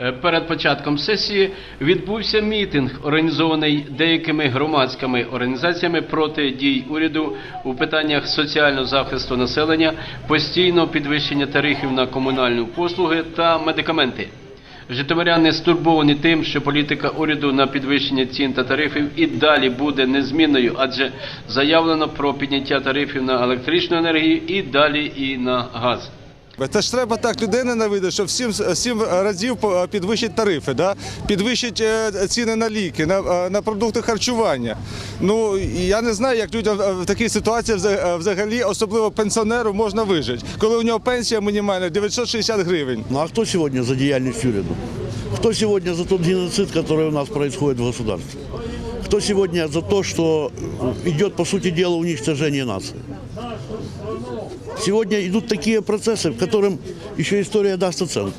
Е, Перед початком сесії відбувся мітинг, організований деякими громадськими організаціями проти дій уряду у питаннях соціального захисту населення, постійного підвищення тарифів на комунальні послуги та медикаменти. Житомиряни стурбовані тим, що політика уряду на підвищення цін та тарифів і далі буде незмінною, адже заявлено про підняття тарифів на електричну енергію і далі і на газ. Це ж треба так людей ненавидити, що в сім, разів підвищить тарифи, да? підвищить е, ціни на ліки, на, е, на продукти харчування. Ну я не знаю, як людям е, в такій ситуації взагалі, особливо пенсіонеру, можна вижити, коли у нього пенсія мінімальна 960 гривень. Ну а кто сегодня за деятельность уряду? Кто сегодня за тот геноцид, который у нас происходит в государстве? Кто сегодня за то, что идет, по сути дела, уничтожение нации? Сегодня идут такие процессы, в которым еще история даст оценку.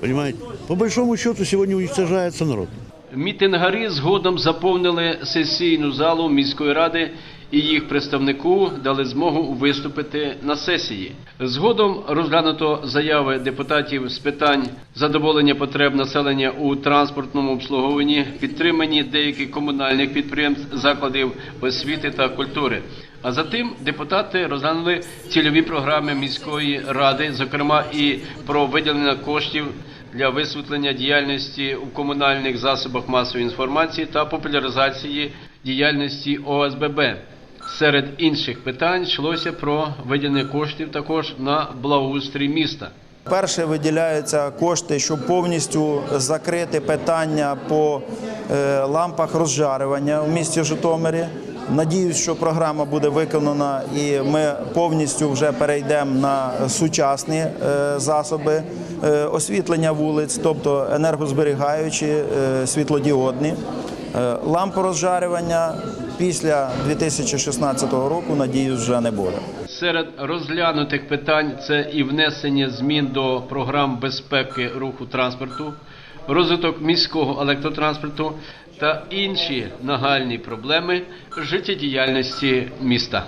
Понимаете? По большому счету сегодня уничтожается народ. Мітингарі згодом заповнили сесійну залу міської ради і їх представнику дали змогу виступити на сесії. Згодом розглянуто заяви депутатів з питань задоволення потреб населення у транспортному обслуговуванні, підтримані деяких комунальних підприємств, закладів освіти та культури. А затим депутати розглянули цільові програми міської ради, зокрема і про виділення коштів для висвітлення діяльності у комунальних засобах масової інформації та популяризації діяльності ОСББ. Серед інших питань йшлося про виділення коштів також на благоустрій міста. Перше виділяються кошти, щоб повністю закрити питання по е, лампах розжарювання в місті Житомирі. Надіюсь, що програма буде виконана і ми повністю вже перейдемо на сучасні е, засоби е, освітлення вулиць, тобто енергозберігаючі, е, світлодіодні. Е, розжарювання після 2016 року, надіюсь, вже не буде. Серед розглянутих питань це і внесення змін до програм безпеки руху транспорту, розвиток міського електротранспорту та інші нагальні проблеми життєдіяльності міста.